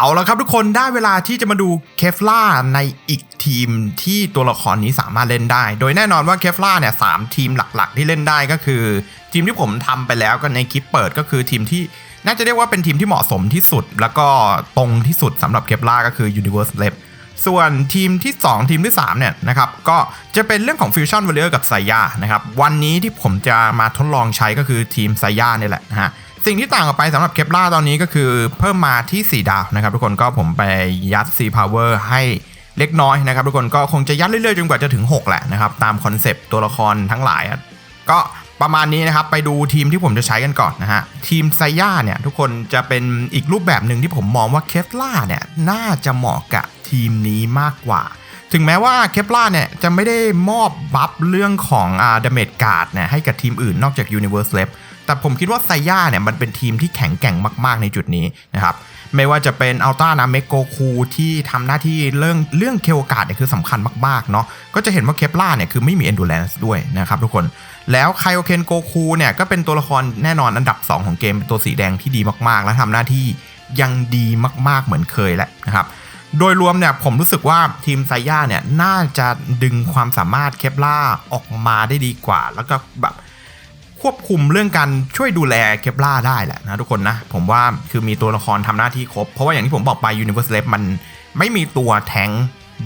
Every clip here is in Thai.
เอาแล้วครับทุกคนได้เวลาที่จะมาดูเคฟล่าในอีกทีมที่ตัวละครนี้สามารถเล่นได้ โดยแน่นอนว่าเคฟล่าเนี่ยสามทีมหลักๆ ที่เล่นได้ก็คือ ทีมที่ผมทำไปแล้วก็ในคลิปเปิดก็คือทีมที่น่าจะเรียกว่าเป็นทีมที่เหมาะสมที่สุด แล้วก็ตรงที่สุดสำหรับเคฟล่าก็คือ Universe l e b ส่วนทีมที่ 2 ทีมที่3เนี่ยนะครับก็จะเป็นเรื่องของ Fusion Warrior กับไซยานะครับวันนี้ที่ผมจะมาทดลองใช้ก็คือทีมไซยาเนี่ยแหละนะฮะ สิ่งที่ต่างออกไปสำหรับเคปล่าตอนนี้ก็คือเพิ่มมาที่ 4 ดาวนะครับทุกคนก็ผมไปยัด C Power ให้เล็กน้อยนะครับทุกคนก็คงจะยัดเรื่อยๆจนกว่าจะถึง 6 แหละนะครับตามคอนเซปต์ตัวละครทั้งหลาย ก็ประมาณนี้นะครับไปดูทีมที่ผมจะใช้กันก่อนนะฮะทีมไซย่าเนี่ยทุกคนจะเป็นอีกรูปแบบหนึ่งที่ผมมองว่าเคฟล่าเนี่ยน่าจะเหมาะกับทีมนี้มากกว่า ถึงแม้ว่าเคปลาเนี่ยจะไม่ได้มอบบัฟเรื่องของอ่าดาเมจการ์ดเนี่ยให้กับทีมอื่นนอกจาก Universe l e v แต่ผมคิดว่าไซย่าเนี่ยมันเป็นทีมที่แข็งแกร่งมาก ๆ ในจุดนี้นะครับ ไม่ว่าจะเป็นอัลต้านาเมโกคูที่ทำหน้าที่เรื่องเรื่องเคโอกาดเนี่ยคือสำคัญมาก ๆ เนาะก็จะเห็นว่าเคปลาเนี่ยคือไม่มี endurance ด้วยนะครับทุกคนแล้วไคโอเคนโกคูเนี่ยก็เป็นตัวละครแน่นอนอันดับ 2 ของเกมเป็นตัวสีแดงที่ดีมาก ๆ และทำหน้าที่ยังดีมาก ๆ เหมือนเคยแหละนะครับ โดยรวมเนี่ยผมรู้สึกว่าทีมไซย่าเนี่ยน่าจะดึงความสามารถเคปล่าออกมาได้ดีกว่า แล้วก็แบบควบคุมเรื่องการช่วยดูแลเคปล่าได้แหละนะทุกคนนะ ผมว่าคือมีตัวละครทำหน้าที่ครบ เพราะว่าอย่างที่ผมบอกไป Universe l e v มันไม่มีตัวแทง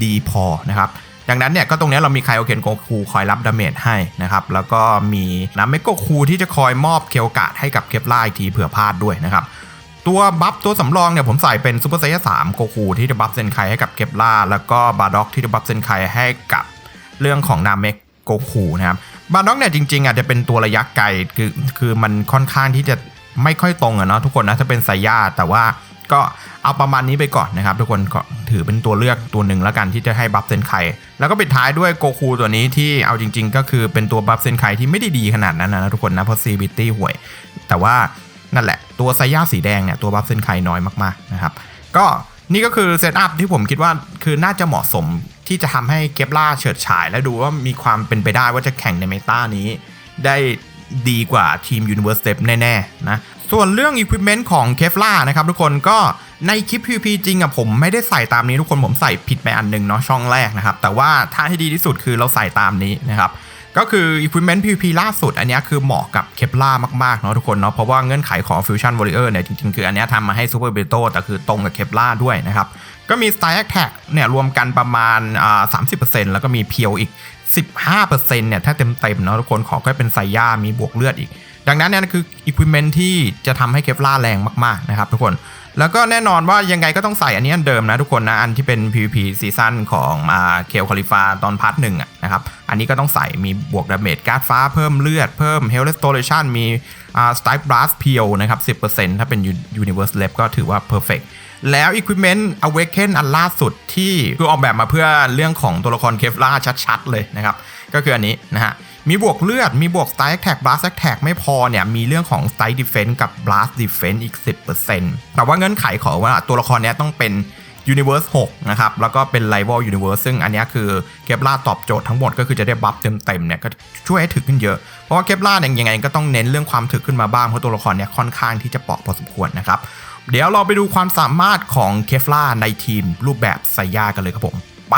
ดีพอนะครับดังนั้นเนี่ยก็ตรงนี้เรามีไคโอเคนโกคูคอยรับดาเมจให้นะครับแล้วก็มีนาเมโกคูที่จะคอยมอบเคโอกาสให้กับเคปล่าอีกทีเผื่อพลาดด้วยนะครับ ตัวบัฟตัวสำรองเนี่ยผมใส่เป็นซูเปอร์ไซย่าสามโกคูที่จะบัฟเซนไคให้กับเคปล่าแล้วก็บาร์ด็อกที่จะบัฟเซนไคให้กับเรื่องของนาเมกโกคูนะครับบาร์ด็อกเนี่ยจริงๆอาจจะเป็นตัวระยะไกลคือคือมันค่อนข้างที่จะไม่ค่อยตรงอะเนาะทุกคนนะถ้าเป็นไซย่าแต่ว่าก็เอาประมาณนี้ไปก่อนนะครับทุกคนก็ถือเป็นตัวเลือกตัวหนึ่งแล้วกันที่จะให้บัฟเซนไคแล้วก็ปิดท้ายด้วยโกคูตัวนี้ที่เอาจริง ๆ ก็คือเป็นตัวบัฟเซนไคที่ไม่ได้ดีขนาดนั้นนะทุกคนนะเพราะซีบิตี้ห่วย แต่ว่า นั่นแหละ ตัวไซย่าสีแดงเนี่ยตัวบัฟเซนไคน้อยมากๆนะครับ ก็นี่ก็คือเซตอัพที่ผมคิดว่าคือน่าจะเหมาะสมที่จะทำให้เก็บล่าเฉิดฉาย และดูว่ามีความเป็นไปได้ว่าจะแข่งในเมตานี้ ได้ดีกว่าทีม Universe Step แน่ๆนะส่วนเรื่อง Equipment ของเคฟล่านะครับทุกคนก็ในคลิป PVP จริงอะผมไม่ได้ใส่ตามนี้ทุกคนผมใส่ผิดไปอันหนึงเนาะช่องแรกนะครับ แต่ว่าถ้าให้ดีที่สุดคือเราใส่ตามนี้นะครับ ก็คือ Equipment PVP ล่าสุด อันนี้คือเหมาะกับเคปล่ามากๆเนาะทุกคนเนาะเพราะว่าเงื่อนไขของ Fusion Warrior เนี่ยจริงๆ คืออันนี้ทำมาให้ Super b e t o แต่คือตรงกับเคปล่าด้วยนะครับ ก็มี Style Attack เนี่ยรวมกันประมาณอ่า30%แล้วก็มีเพียวอีก 15%เนี่ยถ้าเต็มๆเนาะทุกคนขอแค่เป็นไซย่ามีบวกเลือดอีก ดังนั้นเนี่ยคือ Equipment ที่จะทำให้เคปล่าแรงมากๆนะครับทุกคน แล้วก็แน่นอนว่ายังไงก็ต้องใส่อันนี้อันเดิมนะทุกคนนะอันที่เป็น PVP ซีซั่นของอ่าเคลคาลิฟาตอนพาร์ทหนึ่งอะนะครับอันนี้ก็ต้องใส่มีบวกดาเมจการ์ดฟ้าเพิ่มเลือดเพิ่ม Health Restoration มีอ่า Strike Blast เพียวนะครับ 10%ถ้าเป็น Universe Lab ก็ถือว่า Perfect แล้ว Equipment Awaken อันล่าสุดที่คือออกแบบมาเพื่อเรื่องของตัวละครเคฟล่าชัดๆเลยนะครับ ก็คืออันนี้นะฮะ มีบวกเลือด มีบวก Strike Attack Blast Attack ไม่พอเนี่ย มีเรื่องของ Strike Defense กับ Blast Defense อีก 10%แต่ว่าเงื่อนไขขอว่าตัวละครเนี้ยต้องเป็น Universe 6 นะครับ แล้วก็เป็น Rival Universe ซึ่งอันนี้คือเคปล่าตอบโจทย์ทั้งหมดก็คือจะได้บัฟเต็มๆเนี่ยก็ช่วยให้ถึกขึ้นเยอะ เพราะว่าเคปล่าเนี่ยยังไงก็ต้องเน้นเรื่องความถึกขึ้นมาบ้าง เพราะตัวละครเนี้ยค่อนข้างที่จะเปราะพอสมควรนะครับ เดี๋ยวเราไปดูความสามารถของเคฟล่าในทีมรูปแบบไซย่ากันเลยครับผม ไป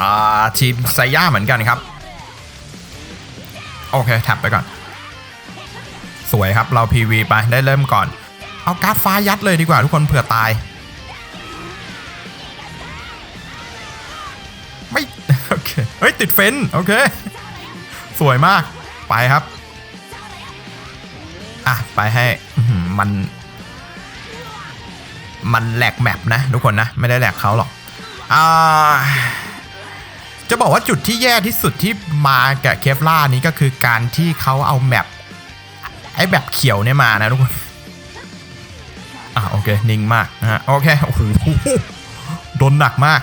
อ่าทีมไซย่าเหมือนกันครับ โอเคแท็บไปก่อน สวยครับเรา PV ไปได้เริ่มก่อน เอาการ์ดฟ้ายัดเลยดีกว่าทุกคนเผื่อตาย ไม่โอเคเฮ้ยติดเฟนโอเค สวยมากไปครับ อะ ไปให้มัน มันแหลกแมปนะทุกคนนะ ไม่ได้แหลกเขาหรอกอ่า จะบอกว่าจุดที่แย่ที่สุดที่มากับเคฟล่านี้ก็คือการที่เขาเอาแมปไอ้แบบเขียวเนี่ยมานะทุกคน อะโอเค นิ่งมากนะฮะโอเคโอ้โหโดนหนักมาก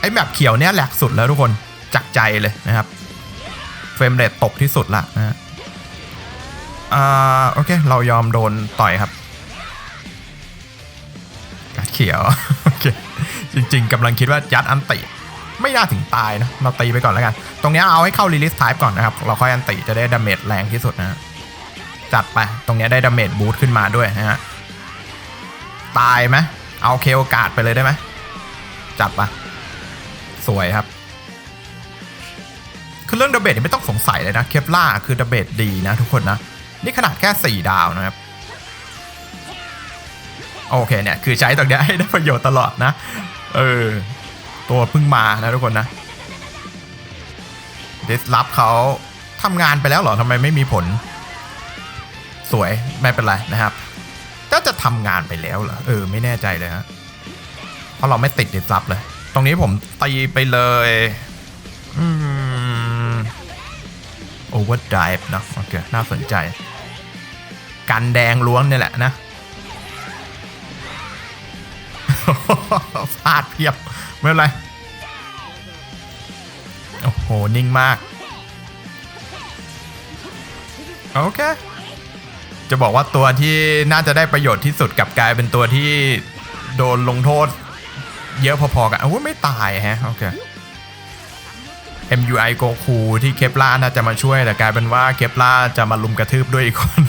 ไอ้แบบเขียวเนี่ยแหลกสุดแล้วทุกคนจากใจเลยนะครับ เฟรมเรทตกที่สุดละนะฮะอ่าโอเค เรายอมโดนต่อยครับการดเขียวโอเคจริง ๆกำลังคิดว่ายัดอันติ ไม่น่าถึงตายนะ เราตีไปก่อนแล้วกัน ตรงนี้เอาให้เข้า release type ก่อนนะครับ เราค่อยอันติจะได้ดาเมจแรงที่สุดนะ จัดไป ตรงนี้ได้ดาเมจบูทขึ้นมาด้วยนะฮะ ตายไหมเอาเคโอกาสไปเลยได้ไหม จัดไป สวยครับ คือเรื่องดาเมจไม่ต้องสงสัยเลยนะเคปล่าคือดาเมจดีนะทุกคนนะ นี่ขนาดแค่ 4 ดาวนะครับโอเคเนี่ย คือใช้ตรงเนี้ยให้ได้ประโยชน์ตลอดนะ เออ ตัวเพิ่งมานะทุกคนนะเดสลับเขาทำงานไปแล้วเหรอทำไมไม่มีผล สวยไม่เป็นไรนะครับก็จะทำงานไปแล้วเหรอเออไม่แน่ใจเลยฮะเพราะเราไม่ติดเดสลับเลย ตรงนี้ผมตีไปเลยอืมโอเวอร์ไดฟ์นะโอเคน่าสนใจ กันแดงล้วนนี่แหละนะฟาดเพียบ ไม่เป็นไร โอ้โห นิ่งมาก โอเค จะบอกว่าตัวที่น่าจะได้ประโยชน์ที่สุดกับกลายเป็นตัวที่โดนลงโทษ เยอะพอๆกันอ้ไม่ตายฮะ โอเค MUI โกคูที่เคปล่าน่าจะมาช่วยแต่กลายเป็นว่าเคปล่าจะมาลุมกระทืบด้วยอีกคน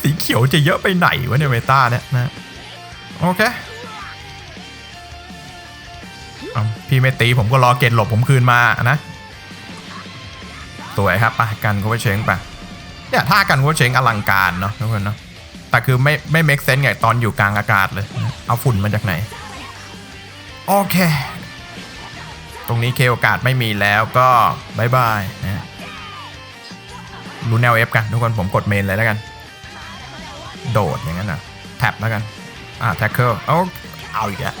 สีเขียวจะเยอะไปไหนวะเนี่ยเมตาเนี่ยนะ โอเค พี่ไม่ตีผมก็รอเกตหลบผมคืนมานะสวยครับไปกันโคเวเชงไปเนี่ยถ้ากันโคเวเชงอลังการเนาะทุกคนเนาะแต่คือไม่ไม่ make sense ไงตอนอยู่กลางอากาศเลย เอาฝุ่นมาจากไหน โอเค ตรงนี้เคโอกาสไม่มีแล้วก็บายบายนะรู้แนวเอฟกันทุกคนผมกดเมนเลยแล้วกัน โดดอย่างนั้นอนะแท็บแล้วกัน อ่าแท็กเกิลเอาเอาอีกแล้ว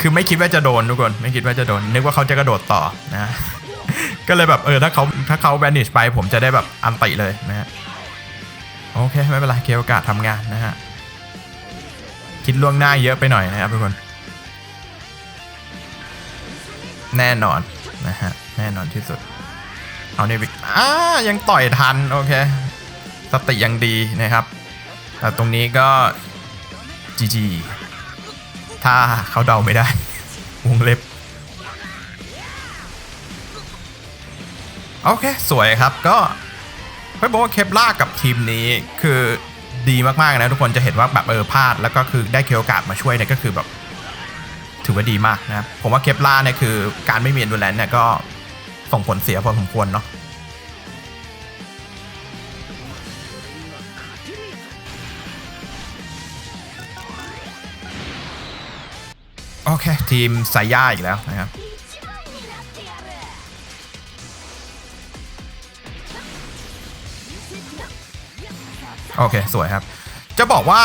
คือไม่คิดว่าจะโดนทุกคน ไม่คิดว่าจะโดน นึกว่าเขาจะกระโดดต่อนะ ก็เลยแบบเออถ้าเขาถ้าเขาแบนิชไปผมจะได้แบบอันติเลยนะฮะโอเคไม่เป็นไรเคโอกาสทำงานนะฮะ คิดล่วงหน้าเยอะไปหน่อยนะครับทุกคน แน่นอนนะฮะแน่นอนที่สุด เอาเนี่ยวิกอ่ายังต่อยทันโอเค สติยังดีนะครับ แต่ตรงนี้ก็ GG ถ้าเขาเดาไม่ได้ วงเล็บ โอเค สวยครับก็ไม่บอกว่าเคปล่ากับทีมนี้คือดีมาก ๆ นะทุกคนจะเห็นว่าแบบเออพลาด แล้วก็คือได้เคโอกาสมาช่วยเนี่ยก็คือแบบ ถือว่าดีมากนะครับ ผมว่าเคปล่าเนี่ยคือการไม่มีอนดูแลนเนี่ยก็ส่งผลเสียพอสมควรเนาะ โอเค ทีมไซย่าอีกแล้วนะครับโอเค สวยครับ จะบอกว่า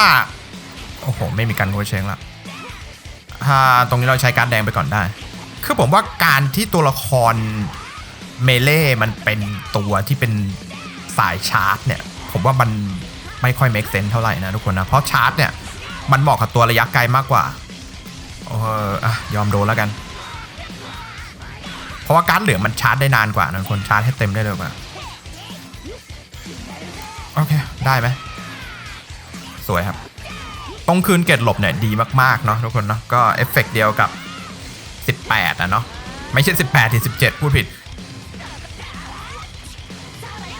โอ้โห ไม่มีการโคชเชงละถ้าตรงนี้เราใช้การแดงไปก่อนได้ คือผมว่าการที่ตัวละครเมเล่มันเป็นตัวที่เป็นสายชาร์จเนี่ย ผมว่ามันไม่ค่อย make sense เท่าไหร่นะทุกคนนะ เพราะชาร์จเนี่ย มันเหมาะกับตัวระยะไกลมากกว่า ออะยอมโดนแล้วกัน เพราะว่าการ์ดเหลืองมันชาร์จได้นานกว่านะคนชาร์จให้เต็มได้เร็วกว่าโอเค ได้ไหมสวยครับ ตรงคืนเกตหลบเนี่ยดีมากๆเนาะทุกคนเนาะก็เอฟเฟกต์เดียวกับ 18อะเนาะไม่ใช่ 18ที่17 พูดผิด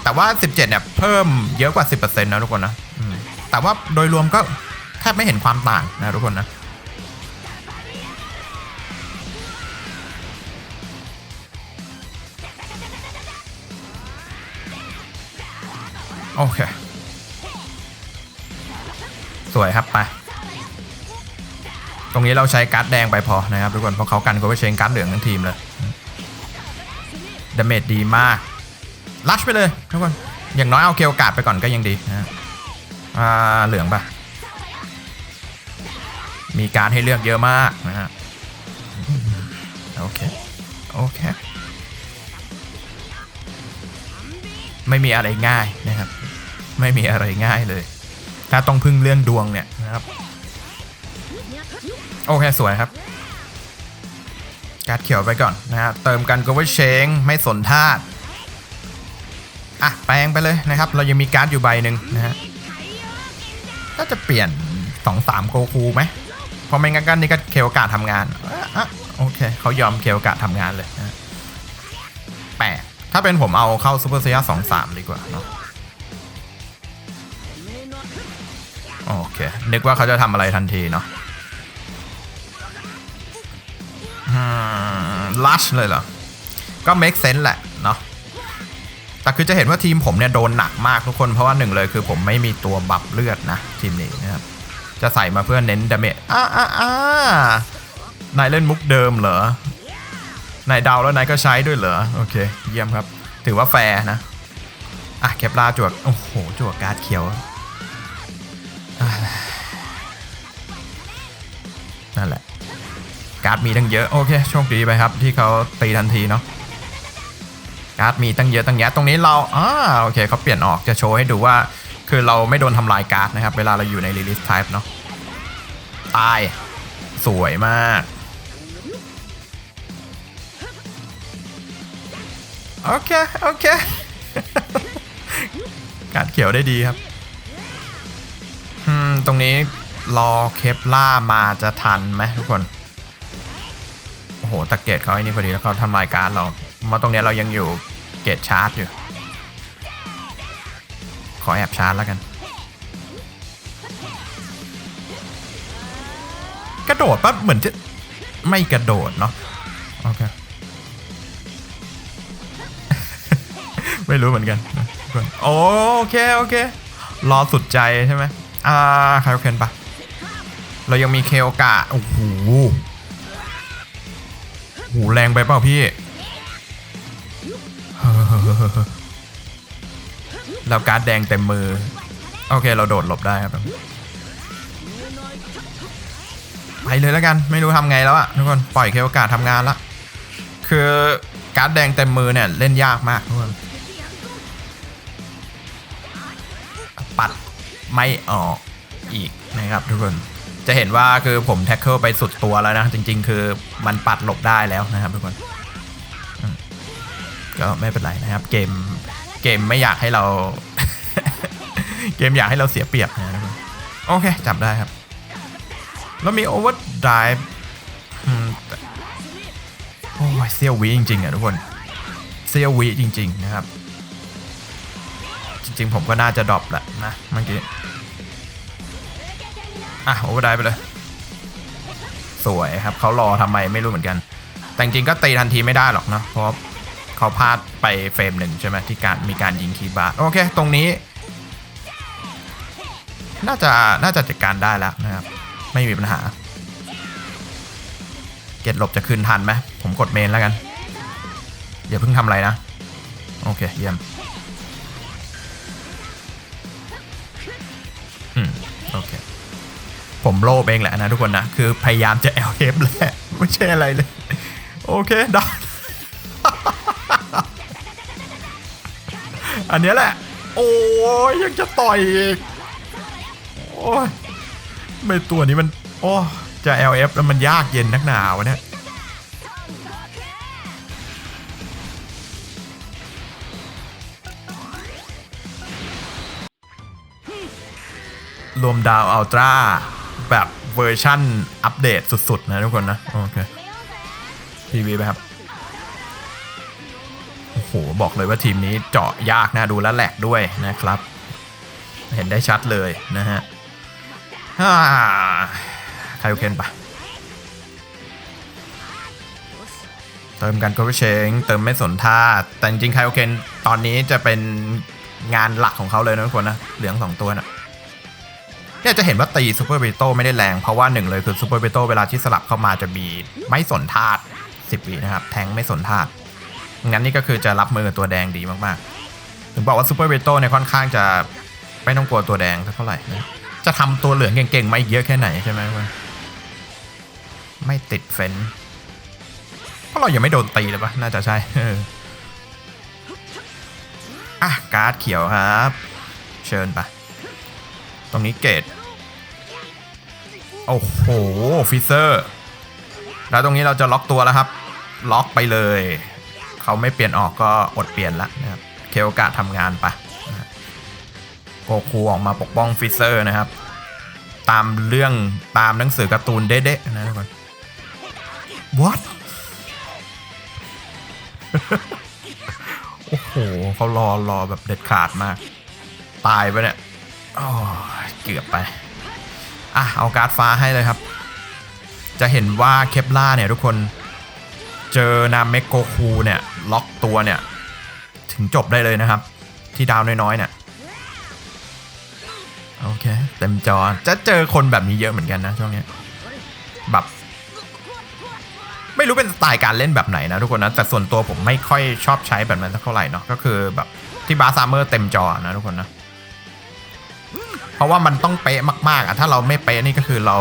แต่ว่า 17เนี่ยเพิ่มเยอะกว่า 10%นะทุกคนนะแต่ว่าโดยรวมก็แทบไม่เห็นความต่างนะทุกคนนะ โอเค สวยครับไป ตรงนี้เราใช้การ์ดแดงไปพอนะครับทุกคนเพราะเขากันก็ไปเชงการ์ดเหลืองทั้งทีมเลยดาเมจดีมาก ลัชไปเลยทุกคน อย่างน้อยเอาเกลกาดไปก่อนก็ยังดีนะอ่าเหลืองปะมีการให้เลือกเยอะมากนะฮะ โอเค โอเค ไม่มีอะไรง่ายนะครับ ไม่มีอะไรง่ายเลย ถ้าต้องพึ่งเรื่องดวงเนี่ยนะครับโอเคสวยครับ การ์ดเขียวไปก่อนนะฮะเติมกันก็ว่าเชงไม่สนธาตุอะแปลงไปเลยนะครับ เรายังมีการ์ดอยู่ใบหนึ่งนะฮะก็จะเปลี่ยน2-3โกคูไหมเพราะไม่งั้นก็นี่ก็เคโอกาทำงานอะโอเคเขายอมเคโอกาทำงานเลยนะ ถ้าเป็นผมเอาเข้าซูเปอร์เซียสองสามดีกว่าเนาะโอเค นึกว่าเขาจะทำอะไรทันทีเนาะลัชเลยเหรอ ก็ make sense แหละเนาะ แต่คือจะเห็นว่าทีมผมเนี่ยโดนหนักมากทุกคน เพราะว่าหนึ่งเลยคือผมไม่มีตัวบัฟเลือดนะ ทีมนี้นะครับ จะใส่มาเพื่อเน้นดาเมจอ่าอ่าอ่านายเล่นมุกเดิมเหรอ นายดาวแล้วนายก็ใช้ด้วยเหรอ โอเค เยี่ยมครับ ถือว่าแฟร์นะ อะเคปลาจวก โอ้โห จวกการ์ดเขียวนั่นแหละ การ์ดมีตั้งเยอะ โอเค โชคดีไปครับ ที่เขาตีทันทีเนาะการ์ดมีตั้งเยอะตั้งแยะตรงนี้เราอ่าโอเคเขาเปลี่ยนออกจะโชว์ให้ดูว่า คือเราไม่โดนทำลายการ์ดนะครับ เวลาเราอยู่ใน release type เนาะตาย สวยมาก โอเค โอเค การเขียวได้ดีครับ อืม ตรงนี้รอเคปล่ามาจะทันไหมทุกคน โอ้โหตะเกตเขาไอ้นี่พอดีแล้วเขาทำลายการเรามาตรงนี้เรายังอยู่เกตชาร์จอยู่ ขอแอบชาร์จแล้วกัน กระโดดปั๊บเหมือนจะไม่กระโดดเนาะ ไม่รู้เหมือนกันโอเคโอเค รอสุดใจใช่ไหมอ่าใครโอเคนปะเรายังมีเคโอกะโอ้โหโอ้โหแรงไปเปล่าพี่ เราการ์ดแดงเต็มมือ โอเคเราโดดหลบได้ครับ ไปเลยแล้วกัน ไม่รู้ทำไงแล้วอะทุกคน ปล่อยเคโอกาสทำงานละ คือการ์ดแดงเต็มมือเนี่ย เล่นยากมากทุกคน ไม่ออกอีกนะครับทุกคนจะเห็นว่าคือผมแท็กเกิลไปสุดตัวแล้วนะ จริง ๆ คือมันปัดหลบได้แล้วนะครับทุกคนก็ไม่เป็นไรนะครับ เกมเกมไม่อยากให้เรา เกมอยากให้เราเสียเปรียบนะทุกคนโอเค จับได้ครับ แล้วมีโอเวอร์ไดฟ์โอ้ยเซียววิจริงๆอะทุกคน เซียววิจริง ๆ นะครับ จริงๆผมก็น่าจะดรอปแหละนะเมื่อกี้ อะโอเวอร์ไดฟ์ไปเลย สวยครับเขารอทำไมไม่รู้เหมือนกัน แต่จริงก็ตีทันทีไม่ได้หรอกนะเพราะเขาพลาดไปเฟรมหนึ่งใช่ไหมที่การมีการยิงคีบาร์โอเค ตรงนี้ น่าจะน่าจะจัดการได้แล้วนะครับ ไม่มีปัญหา เกตหลบจะคืนทันไหมผมกดเมนแล้วกันอย่าเพิ่งทำอะไรนะ โอเค เยี่ยม อืมโอเค ผมโลภเองแหละนะทุกคนนะ คือพยายามจะแอลเทปแหละ ไม่ใช่อะไรเลย โอเคได้อันนี้แหละ โอ้ยยังจะต่อยอีก โอ้ยไม่ตัวนี้มัน โอ้ จะ LF แล้วมันยากเย็นนักหนาวะเนี่ย รวมดาวอัลตร้าแบบเวอร์ชั่นอัปเดตสุด ๆ นะทุกคนนะ โอเคทีวีไปครับ โอ้โห บอกเลยว่าทีมนี้เจาะยากนะดูแลแหลกด้วยนะครับ เห็นได้ชัดเลยนะฮะอ่าไคโอเคนปะเติมกันก็เชงเติมไม่สนท่า แต่จริงๆไคโอเคนตอนนี้จะเป็นงานหลักของเขาเลยนะทุกคนนะ เหลืองสองตัวนะ เนี่ยจะเห็นว่าตีซูเปอร์เบโตไม่ได้แรง เพราะว่าหนึ่งเลยคือซูเปอร์เบโตเวลาที่สลับเข้ามาจะมีไม่สนธาตุสิบวินะครับ แทงไม่สนธาตุงั้นนี่ก็คือจะรับมือกับตัวแดงดีมากๆ ถึงบอกว่าซูเปอร์เบโตเนี่ยค่อนข้างจะไม่ต้องกลัวตัวแดงสักเท่าไหร่นะจะทำตัวเหลืองเก่งๆมาอีกเยอะแค่ไหนใช่ไหมวะไม่ติดเฟ้นเพราะเรายังไม่โดนตีเลยปะน่าจะใช่อออะการ์ดเขียวครับ เชิญไป ตรงนี้เกตโอ้โหฟิเซอร์ แล้วตรงนี้เราจะล็อกตัวแล้วครับ ล็อกไปเลย เขาไม่เปลี่ยนออกก็อดเปลี่ยนละนะครับ เคโอกาทำงานไปโกคูออกมาปกป้องฟิเซอร์นะครับ ตามเรื่องตามหนังสือการ์ตูนเด๊ะๆนะทุกคน what โอ้โหเขารอรอแบบเด็ดขาดมาก ตายไปเนี่ย โอ้เกือบไป อะ เอาการ์ดฟ้าให้เลยครับ จะเห็นว่าเคปล่าเนี่ยทุกคน เจอนามเมกโกคูเนี่ย ล็อกตัวเนี่ย ถึงจบได้เลยนะครับ ที่ดาวน้อยๆเนี่ย โอเค เต็มจอ จะเจอคนแบบนี้เยอะเหมือนกันนะช่วงนี้แบบไม่รู้เป็นสไตล์การเล่นแบบไหนนะทุกคนนะ แต่ส่วนตัวผมไม่ค่อยชอบใช้แบบนั้นเท่าไหร่เนาะก็คือแบบที่บาร์ซาเมอร์เต็มจอนะทุกคนนะ เพราะว่ามันต้องเป๊ะมากๆอะถ้าเราไม่เป๊ะนี่ก็คือเรา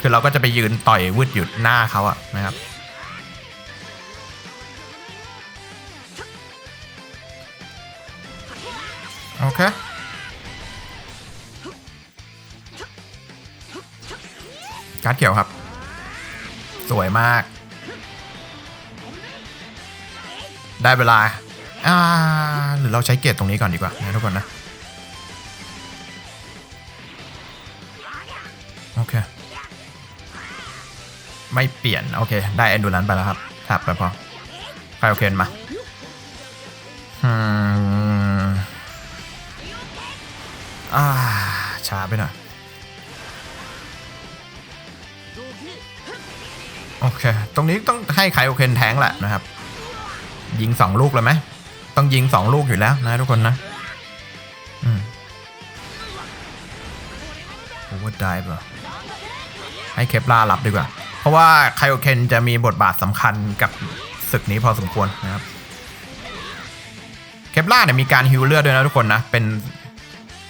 คือเราก็จะไปยืนต่อยวืดหยุดหน้าเขาอะนะครับโอเคการ์ดเขียวครับ สวยมาก ได้เวลาอ่าหรือเราใช้เกรดตรงนี้ก่อนดีกว่านะทุกคนนะ ไม่เปลี่ยน โอเค ได้แอนดูรันไปแล้วครับทับไปพอใครโอเคนมาอืมอ่าช้าไปหน่อยโอเค ตรงนี้ต้องให้ไคโอเคนแทงแหละนะครับ ยิงสองลูกเลยไหม ต้องยิงสองลูกอยู่แล้วนะทุกคนนะอืมโอเวอร์ไดฟ์เหรอให้เคปลารับดีกว่า เพราะว่าไคโอเคนจะมีบทบาทสำคัญกับศึกนี้พอสมควรนะครับ เคปลาเนี่ยมีการฮิวเลือดด้วยนะทุกคนนะ เป็น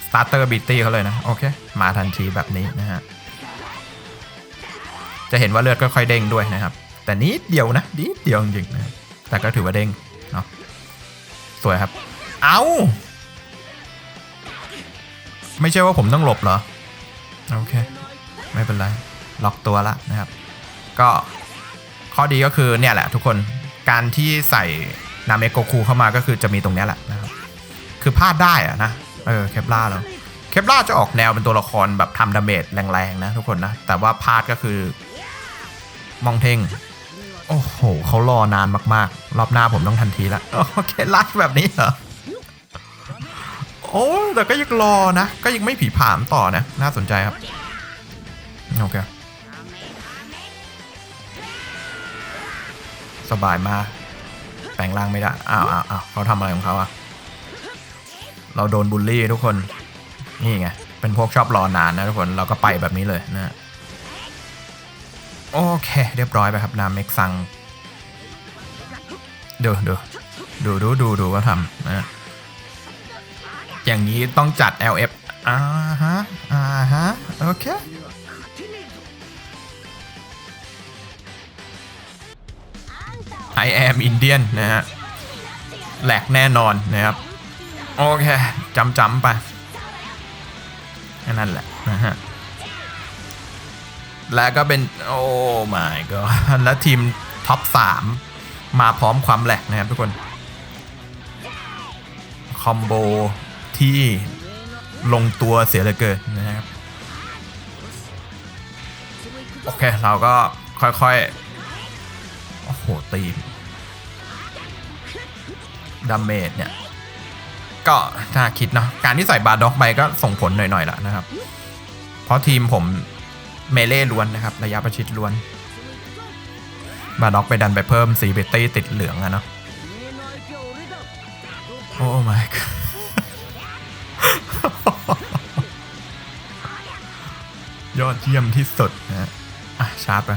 สตาร์เตอร์บีตี้เขาเลยนะ โอเค มาทันทีแบบนี้นะฮะ จะเห็นว่าเลือดก็ค่อยเด้งด้วยนะครับ แต่นิดเดียวนะนิดเดียวจริงๆนะแต่ก็ถือว่าเด้งเนาะสวยครับ เอาไม่ใช่ว่าผมต้องหลบเหรอ โอเค ไม่เป็นไร ล็อกตัวละนะครับ ก็ข้อดีก็คือเนี่ยแหละทุกคนการที่ใส่นาเมโกคูเข้ามาก็คือจะมีตรงนี้แหละนะครับคือพลาดได้อะนะเออเคปล่าแล้วเคปล่าจะออกแนวเป็นตัวละครแบบทำดาเมจแรงๆนะทุกคนนะ แต่ว่าพลาดก็คือมองเท่งโอ้โหเขารอนานมากๆ รอบหน้าผมต้องทันทีละโอเคลักแบบนี้เหรอโอ้แต่ก็ยังรอนะ ก็ยังไม่ผีผามต่อนะ น่าสนใจครับ โอเค สบายมาก แปลงร่างไม่ได้ อ้าวอ้าวอ้าวเขาทำอะไรของเขาอะเราโดนบูลลี่ทุกคน นี่ไง เป็นพวกชอบรอนานนะทุกคน เราก็ไปแบบนี้เลยนะโอเค เรียบร้อยไปครับนามเม็กซังดูดูดูดูดูดูว่าทำนะอย่างนี้ต้องจัด LF อ่าฮะ อ่าฮะ โอเค I am Indian นะฮะแหลกแน่นอนนะครับ โอเคจำจำไปแค่นั่นแหละนะฮะและก็เป็น โอ้ my god และทีมท็อป 3 มาพร้อมความแหลกนะครับทุกคน คอมโบที่ลงตัวเสียเหลือเกินนะครับ โอเค เราก็ค่อยๆ โอ้โหตีม ดาเมจเนี่ย ก็ถ้าคิดเนาะการที่ใส่บาร์ด็อกไปก็ส่งผลหน่อยๆละนะครับ เพราะทีมผมเมเล่ล้วนนะครับ ระยะประชิดล้วน บาร์ด็อกไปดันไปเพิ่มสีเบตตี้ติดเหลืองอะเนาะโอ้ my god ยอดเยี่ยมที่สุดนะ อะ ชาร์จไป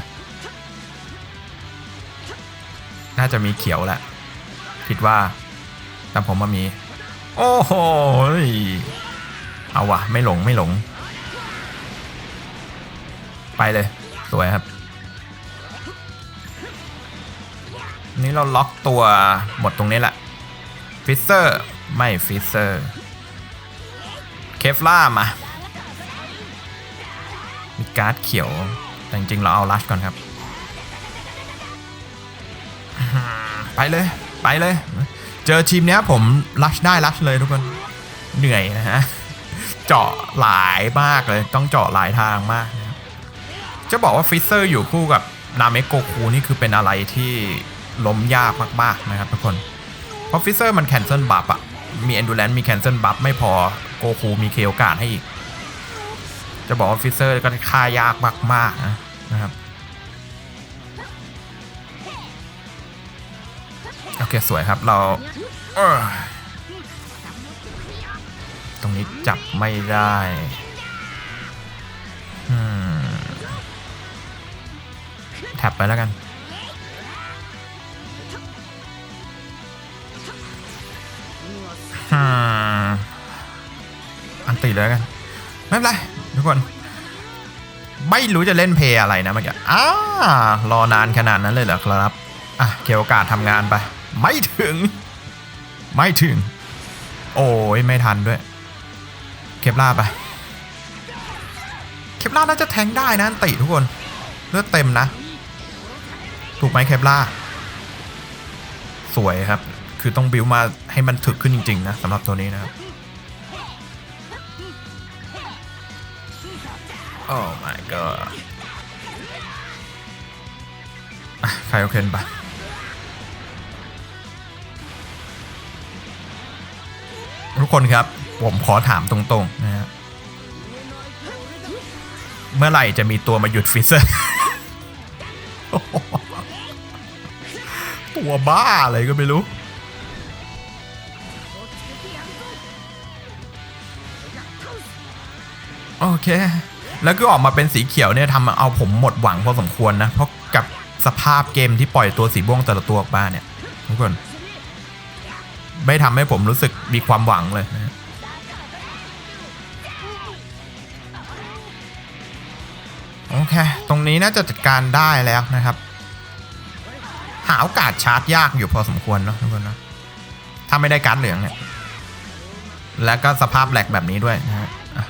น่าจะมีเขียวแหละ คิดว่า แต่ผมมามี โอ้โหเอาวะไม่หลงไม่หลง ไปเลย สวยครับ นี่เราล็อกตัวหมดตรงนี้แหละฟิสเซอร์ไม่ฟิสเซอร์เคฟล่ามามีการ์ดเขียว แต่จริงๆเราเอาลัชก่อนครับ ไปเลย ไปเลย เจอทีมเนี้ยผมลัชได้ลัชเลยทุกคนเหนื่อยนะฮะเจาะหลายมากเลย ต้องเจาะหลายทางมากนะจะบอกว่าฟิเซอร์อยู่คู่กับนาเมโกคูนี่คือเป็นอะไรที่ล้มยากมากๆนะครับทุกคน เพราะฟิเซอร์มันแคนเซิลบัฟอะมี Endurance มีแคนเซิลบัฟไม่พอโกคูมีเคโอกาสให้อีก จะบอกว่าฟิเซอร์ก็ฆ่ายากมากๆนะครับ เคสวยครับเราเตรงนี้จับไม่ได้แท็บไปแล้วกันอันติเลยแล้วกัน ไม่เป็นไรทุกคน ไม่รู้จะเล่นเพย์อะไรนะเมื่อกี้อ้ารอนานขนาดนั้นเลยเหรอครับ อะเกี่ยวโอกาสทำงานไป ไม่ถึง ไม่ถึง โอ้ยไม่ทันด้วย เคปล่าไป เคปล่าน่าจะแทงได้นะติทุกคนเลือดเต็มนะ ถูกไหมเคปล่าสวยครับ คือต้องบิวมาให้มันถึกขึ้นจริง ๆ นะสำหรับตัวนี้นะครับโอ้ my god ใครโอเคปะ ทุกคนครับ ผมขอถามตรงๆนะฮะเมื่อไหร่จะมีตัวมาหยุดฟิเซอร์ตัวบ้าอะไรก็ไม่รู้ โอเค แล้วก็ออกมาเป็นสีเขียวเนี่ยทำเอาผมหมดหวังพอสมควรนะ เพราะกับสภาพเกมที่ปล่อยตัวสีม่วงแต่ละตัวออกมาเนี่ยทุกคน ไม่ทำให้ผมรู้สึกมีความหวังเลยนะโอเค ตรงนี้น่าจะจัดการได้แล้วนะครับ หาโอกาสชาร์จยากอยู่พอสมควรเนาะทุกคนนะถ้าไม่ได้การ์ดเหลืองเนี่ย แล้วก็สภาพแหลกแบบนี้ด้วยนะฮะอะ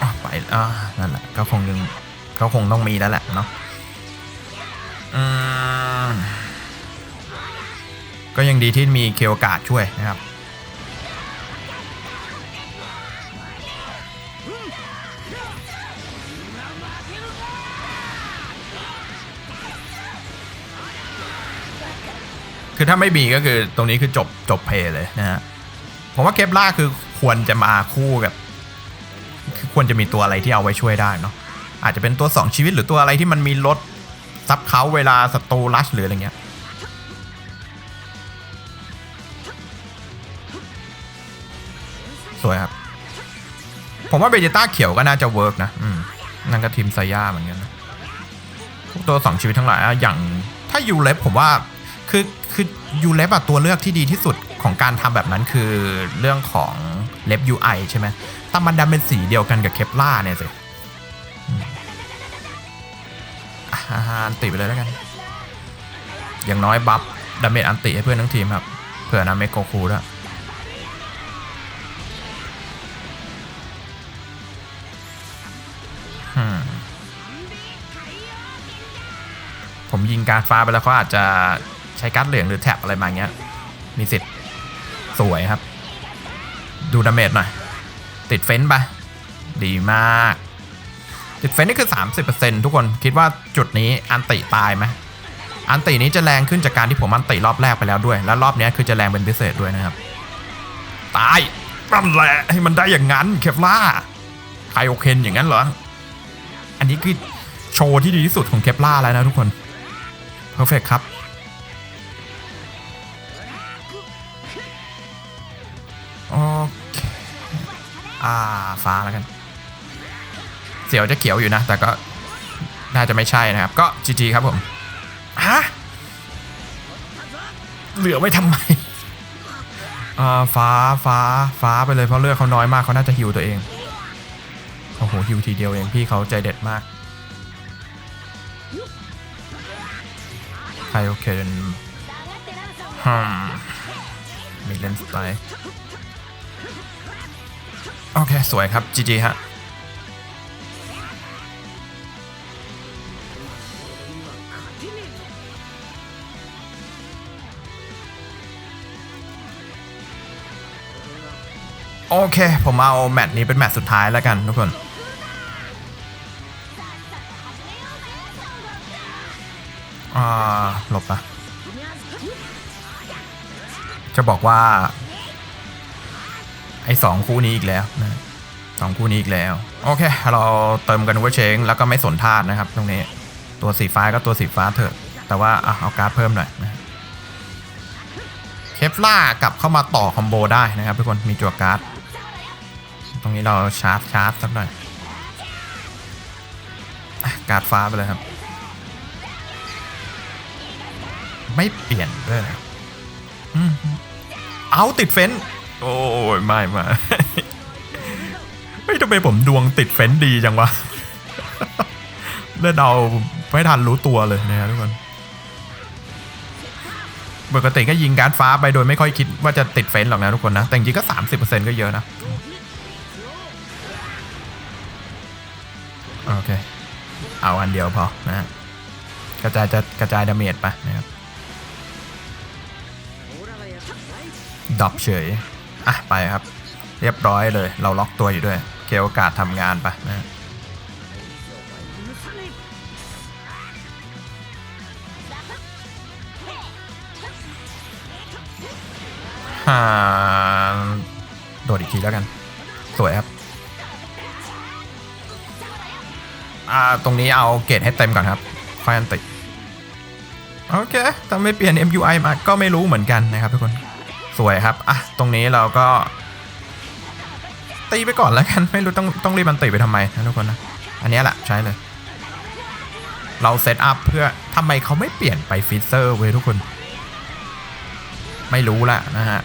อะไปอ่านั่นแหละก็คงยังก็คงต้องมีแล้วแหละเนาะอืม ก็ยังดีที่มีเคโอกาสช่วยนะครับ คือถ้าไม่มีก็คือตรงนี้คือจบจบเพลย์เลยนะฮะผมว่าเคปล่าคือควรจะมาคู่กับคือควรจะมีตัวอะไรที่เอาไว้ช่วยได้เนาะอาจจะเป็นตัว 2 ชีวิตหรือตัวอะไรที่มันมีลดซับเขาเวลาศัตรูลัชหรืออะไรเงี้ย สวยครับ ผมว่าเบจิต้าเขียวก็น่าจะเวิร์กนะอืมนั่นก็ทีมไซย่าเหมือนกันนะพวกตัวสองชีวิตทั้งหลายอะอย่างถ้ายูเลฟผมว่าคือคือยูเลฟอะตัวเลือกที่ดีที่สุดของการทำแบบนั้นคือเรื่องของเล็บ UI ใช่ไหมแต่มันดันเป็นสีเดียวกันกับเคปล่าเนี่ยสิอันติไปเลยแล้วกัน อย่างน้อยบัฟดาเมจอันติให้เพื่อนทั้งทีมครับ เผื่อนะเมโกคูด้วย ผมยิงการฟ้าไปแล้วเขาอาจจะใช้การ์ดเหลืองหรือแท็บอะไรมาอย่างเงี้ย มีสิทธิ์สวยครับ ดูดาเมจหน่อย ติดเฟ้นไป ดีมาก ติดเฟ้นนี่คือ 30%ทุกคนคิดว่าจุดนี้อันติตายไหมอันตินี้จะแรงขึ้นจากการที่ผมอันติรอบแรกไปแล้วด้วย แล้วรอบนี้คือจะแรงเป็นพิเศษด้วยนะครับ ตายนั่นแหละให้มันได้อย่างนั้นเคฟล่าไครโอเคนอย่างนั้นเหรอ อันนี้คือโชว์ที่ดีที่สุดของเคปล่าแล้วนะทุกคน เพอร์เฟกครับ โอเค อ่า ฟ้าแล้วกัน เสียวจะเขียวอยู่นะ แต่ก็ น่าจะไม่ใช่นะครับ ก็จีจีครับผม ฮะ เหลือไว้ทำไม อ่า ฟ้า ฟ้า ฟ้าไปเลยเพราะเลือดเขาน้อยมากเขาน่าจะฮิวตัวเอง โอ้โหฮิวทีเดียวเองพี่เขาใจเด็ดมาก ใครโอเคฮึมมีเลนส์ไปโอเค สวยครับ GG ฮะโอเค ผมเอาแมตช์นี้เป็นแมตช์สุดท้ายแล้วกันทุกคน หลบปะจะบอกว่า ไอ้สองคู่นี้อีกแล้วนะสองคู่นี้อีกแล้ว โอเค เราเติมกันเวอร์เชงแล้วก็ไม่สนธาตุนะครับ ตรงนี้ ตัวสีฟ้าก็ตัวสีฟ้าเถอะ แต่ว่าเอาการ์ดเพิ่มหน่อยนะเคฟล่ากลับเข้ามาต่อคอมโบได้นะครับทุกคนมีจั่วการ์ดตรงนี้เราชาร์จชาร์จสักหน่อยการ์ดฟ้าไปเลยครับ ไม่เปลี่ยนด้วยเอาติดเฟ้น โอ้ยไม่ไม่ทำไมผมดวงติดเฟ้นดีจังวะเลือดเดาไม่ทันรู้ตัวเลยนะครับทุกคน ปกติก็ยิงการ์ดฟ้าไปโดยไม่ค่อยคิดว่าจะติดเฟ้นหรอกนะทุกคนนะ แต่จริงก็ 30%ก็เยอะนะ โอเค เอาอันเดียวพอนะกระจายจะกระจายดาเมจไปนะครับ ดรอปเฉย อะ ไปครับ เรียบร้อยเลย เราล็อกตัวอยู่ด้วยเคโอกาสทำงานไปนะฮะอ่าโดดอีกทีแล้วกัน สวยครับ อ่า ตรงนี้เอาเกรดให้เต็มก่อนครับค่อยอันติ โอเคถ้าไม่เปลี่ยน MUI มาก็ไม่รู้เหมือนกันนะครับทุกคน สวยครับ อะ ตรงนี้เราก็ ตีไปก่อนแล้วกัน ไม่รู้ต้องต้องรีบมันติไปทำไมนะทุกคนนะ อันนี้แหละใช้เลย เราเซตอัพเพื่อทำไมเขาไม่เปลี่ยนไปฟิเซอร์เว้ยทุกคน ไม่รู้ละนะฮะ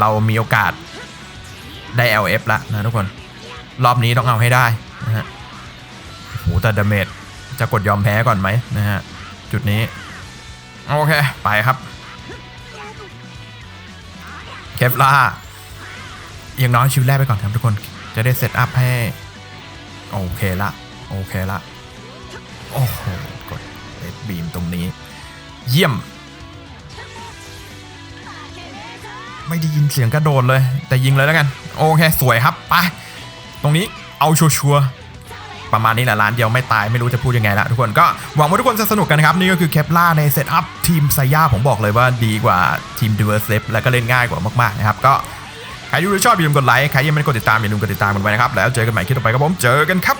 เรามีโอกาสได้ LF ละนะทุกคน รอบนี้ต้องเอาให้ได้นะฮะโหแต่ดาเมจจะกดยอมแพ้ก่อนไหมนะฮะ จุดนี้ โอเค ไปครับ เคฟลาอย่างน้อยชิวแรกไปก่อนครับทุกคนจะได้เซตอัพให้ โอเคละโอเคละ โอ้โห กดเอสบีมตรงนี้ เยี่ยม ไม่ได้ยินเสียงกระโดดเลย แต่ยิงเลยแล้วกัน โอเค สวยครับ ไป ตรงนี้เอาชัวร์ ประมาณนี้แหละร้านเดียวไม่ตายไม่รู้จะพูดยังไงละทุกคนก็หวังว่าทุกคนจะสนุกกันนะครับ นี่ก็คือแคปล่าในเซตอัพทีมไซย่าผมบอกเลยว่าดีกว่าทีมดิเวอร์เซฟและก็เล่นง่ายกว่ามากๆนะครับก็ใครที่ชอบอย่าลืมกดไลค์ใครยังไม่ได้กดติดตามอย่าลืมกดติดตามกันไว้นะครับแล้วเจอกันใหม่คลิปต่อไปครับผมเจอกันครับ